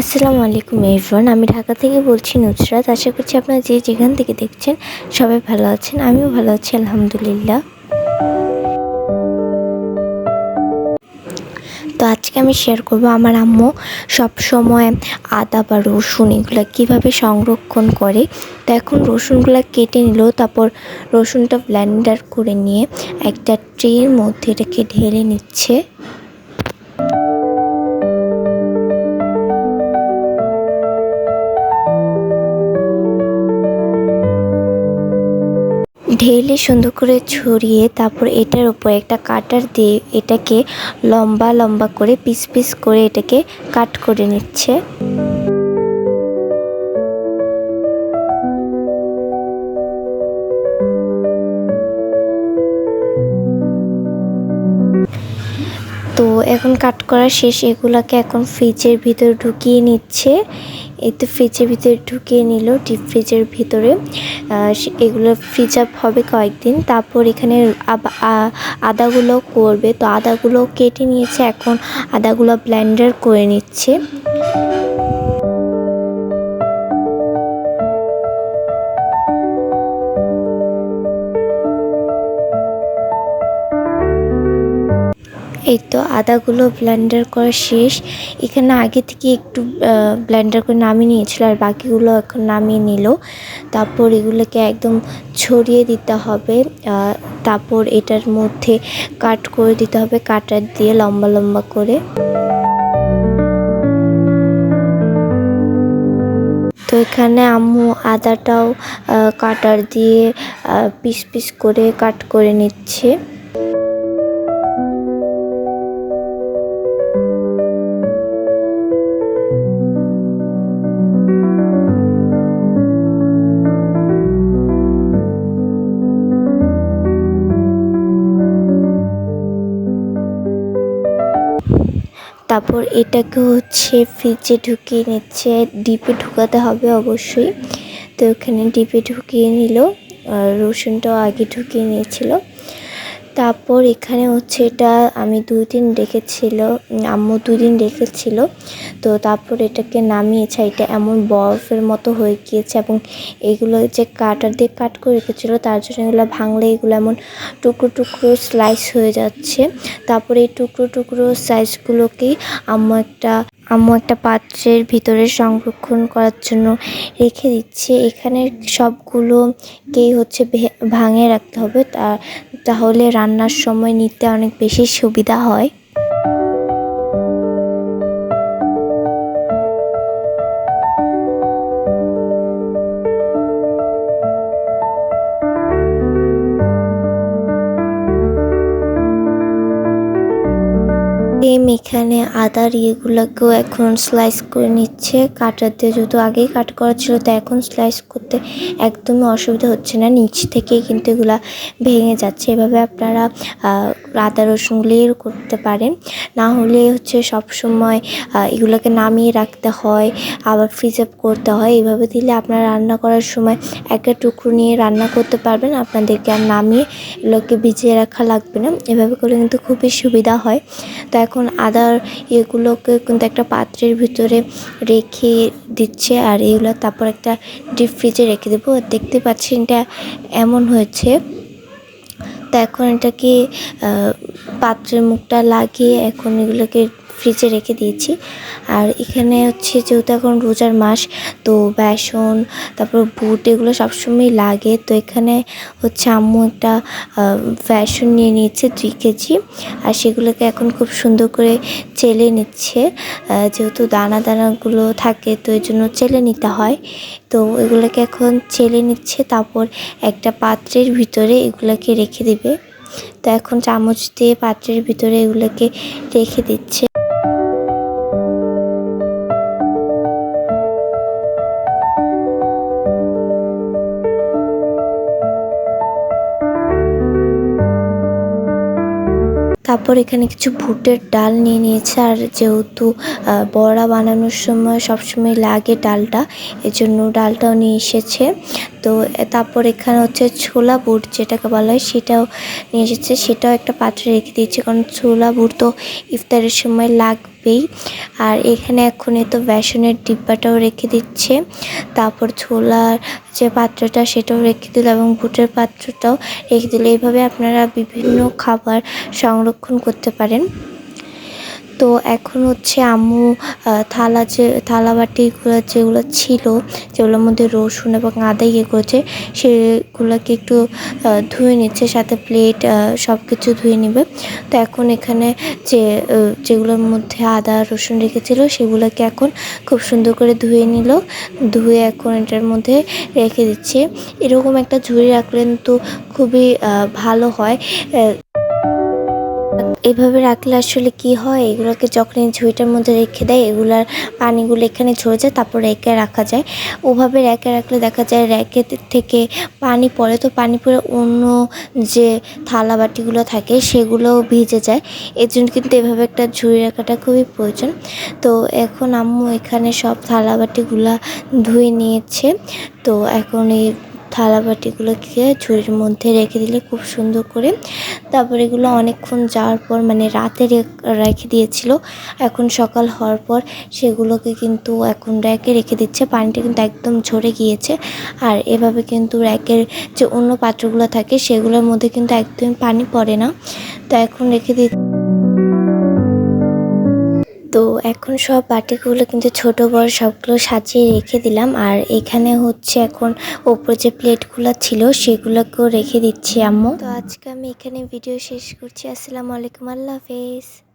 আসসালামু আলাইকুম এভরিওয়ান, আমি ঢাকা থেকে বলছি নুসরাত। আশা করছি আপনারা যে যেখান থেকে দেখছেন সবাই ভালো আছেন, আমিও ভালো আছি, আলহামদুলিল্লাহ। তো আজকে আমি শেয়ার করব আমার আম্মু সব সময় আদা বা রসুন এগুলো কীভাবে সংরক্ষণ করে। তো এখন রসুনগুলো কেটে নিল, তারপর রসুনটা ব্লেন্ডার করে নিয়ে একটা ট্রের মধ্যে এটাকে ঢেলে নিচ্ছে। ঢেলে সুন্দর করে ছড়িয়ে তারপর এটার উপর একটা কাটার দিয়ে এটাকে লম্বা লম্বা করে পিস পিস করে এটাকে কাট করে নিচ্ছে। এখন কাট করা শেষ, এগুলাকে এখন ফ্রিজের ভিতরে ঢুকিয়ে নিচ্ছে। এই তো ফ্রিজের ভিতরে ঢুকিয়ে নিল ডিপ ফ্রিজের ভিতরে। এগুলো ফ্রিজ আপ হবে কয়েকদিন। তারপর এখানে আদাগুলো করবে। তো আদাগুলো কেটে নিয়েছে, এখন আদাগুলো ব্লেন্ডার করে নিচ্ছে। তো আদাগুলো ব্লেন্ডার করা শেষ। এখানে আগে থেকে একটু ব্লেন্ডার করে নামিয়ে নিয়েছিল আর বাকিগুলো এখন নামিয়ে নিল। তারপর এগুলোকে একদম ছড়িয়ে দিতে হবে। তারপর এটার মধ্যে কাট করে দিতে হবে কাটার দিয়ে লম্বা লম্বা করে। তো এখানে আম্মু আদাটাও কাটার দিয়ে পিস পিস করে কাট করে নিচ্ছে। তারপর এটাকে হচ্ছে ফ্রিজে ঢুকিয়ে নিচ্ছে। ডিপে ঢুকাতে হবে অবশ্যই। তো ওখানে ডিপে ঢুকিয়ে নিল। রসুনটাও আগে ঢুকিয়ে নিয়েছিল। তারপর এখানে হচ্ছে এটা আমি দুই দিন রেখেছিল, আম্মু দুই দিন রেখেছিল। তো তারপর এটাকে নামিয়েছে, এটা এমন বরফের মতো হয়ে গিয়েছে এবং এগুলো যে কাটার দিয়ে কাট করে রেখেছিলো, তার জন্য এগুলো ভাঙলে এগুলো এমন টুকরো টুকরো স্লাইস হয়ে যাচ্ছে। তারপরে এই টুকরো টুকরো সাইজগুলোকেই আম্মু একটা আম্মু একটা পাত্রের ভিতরে সংরক্ষণ করার জন্য রেখে দিচ্ছে। এখানে সবগুলোকেই হচ্ছে ভাঙে রাখতে হবে। তা, তাহলে রান্নার সময় নিতে অনেক বেশি সুবিধা হয়। সেম এখানে আদার ইয়েগুলোকেও এখন স্লাইস করে নিচ্ছে। কাটার দিয়ে যেহেতু আগেই কাট করা ছিল তো এখন স্লাইস করতে একদমই অসুবিধা হচ্ছে না। নিচ থেকেই কিন্তু এগুলা ভেঙে যাচ্ছে। এভাবে আপনারা আদা রসুনগুলিও করতে পারেন। না হলে হচ্ছে সব সময় এগুলোকে নামিয়ে রাখতে হয়, আবার ফ্রিজ আপ করতে হয়। এভাবে দিলে আপনারা রান্না করার সময় একটা টুকরো নিয়ে রান্না করতে পারবেন। আপনাদেরকে আর নামিয়ে এগুলোকে ভিজিয়ে রাখা লাগবে না। এভাবে করলে কিন্তু খুবই সুবিধা হয়। তো এখন আদার এগুলোকে কিন্তু একটা পাত্রের ভিতরে রেখে দিচ্ছে আর এগুলো তারপর একটা ডিপ ফ্রিজে রেখে দেবো। দেখতে পাচ্ছি এটা এমন হয়েছে। তা এখন এটাকে পাত্রের মুখটা লাগিয়ে এখন এগুলোকে ফ্রিজে রেখে দিয়েছি। আর এখানে হচ্ছে যেহেতু এখন রোজার মাস, তো বেসন, তারপর বুট এগুলো সবসময় লাগে। তো এখানে হচ্ছে আম্মু একটা বেসন নিয়ে নিয়েছে দুই কেজি। আর সেগুলোকে এখন খুব সুন্দর করে চেলে নিচ্ছে। যেহেতু দানা দানাগুলো থাকে, তো এই জন্য চেলে নিতে হয়। তো এগুলোকে এখন চেলে নিচ্ছে, তারপর একটা পাত্রের ভিতরে এগুলোকে রেখে দিবে। তো এখন চামচ দিয়ে পাত্রের ভিতরে এগুলোকে রেখে দিচ্ছে। তারপর এখানে কিছু ভুটের ডাল নিয়ে নিয়েছে। আর যেহেতু বড়া বানানোর সময় সবসময় লাগে ডালটা, এজন্য ডালটাও নিয়ে এসেছে। তো তারপর এখানে হচ্ছে ছোলা বুট যেটাকে বলা হয়, সেটাও নিয়ে এসেছে। সেটাও একটা পাত্রে রেখে দিয়েছে, কারণ ছোলা বুট তো ইফতারের সময় লাগবেই। আর এখানে এখনই তো বেসনের ডিব্বাটাও রেখে দিচ্ছে। তারপর ছোলার যে পাত্রটা, সেটাও রেখে দিল এবং বুটের পাত্রটাও রেখে দিল। এইভাবে আপনারা বিভিন্ন খাবার সংরক্ষণ করতে পারেন। তো এখন হচ্ছে আম্মু থালা যে, থালা বাটিগুলো যেগুলো ছিল, যেগুলোর মধ্যে রসুন এবং আদা ইয়ে করেছে, সেগুলোকে একটু ধুয়ে নিচ্ছে, সাথে প্লেট সব কিছু ধুয়ে নেবে। তো এখন এখানে যে যেগুলোর মধ্যে আদা, রসুন রেখেছিল, সেগুলোকে এখন খুব সুন্দর করে ধুয়ে নিল। ধুয়ে এখন এটার মধ্যে রেখে দিচ্ছে। এরকম একটা ঝুড়ি রাখলেন তো খুবই ভালো হয়। এভাবে রাখলে আসলে কি হয়? এগুলোকে যখন এই ঝুড়িটার মধ্যে রেখে দেয়, এগুলার পানিগুলো এখানে ঝরে যায়, তারপর রেখে রাখা যায়। ওভাবে র্যাকে রাখলে দেখা যায় র্যাকের থেকে পানি পড়ে। তো পানি পড়ে অন্য যে থালা বাটিগুলো থাকে, সেগুলোও ভিজে যায়। এর জন্য কিন্তু এভাবে একটা ঝুড়ি রাখাটা খুবই প্রয়োজন। তো এখন আম্মু এখানে সব থালা বাটিগুলা ধুয়ে নিয়েছে। তো এখন এই থালা বাটিগুলোকে ঝুড়ির মধ্যে রেখে দিলে খুব সুন্দর করে তারপর এগুলো অনেকক্ষণ যাওয়ার পর মানে রাতে রেখে দিয়েছিল। এখন সকাল হওয়ার পর সেগুলোকে কিন্তু এখন র্যাকে রেখে দিচ্ছে। পানিটা কিন্তু একদম ঝরে গিয়েছে। আর এভাবে কিন্তু র্যাকের যে অন্য পাত্রগুলো থাকে সেগুলোর মধ্যে কিন্তু একদমই পানি পড়ে না। তো এখন রেখে দি তো এখন সব বাটিগুলো কিন্তু ছোট, বড় সবগুলো সাজিয়ে রেখে দিলাম। আর এখানে হচ্ছে এখন ওপরে যে প্লেটগুলো ছিল সেগুলোকেও রেখে দিচ্ছি, আম্মু। তো আজকে আমি এখানে ভিডিও শেষ করছি। আসসালামু আলাইকুম, আল্লাহ হাফেজ।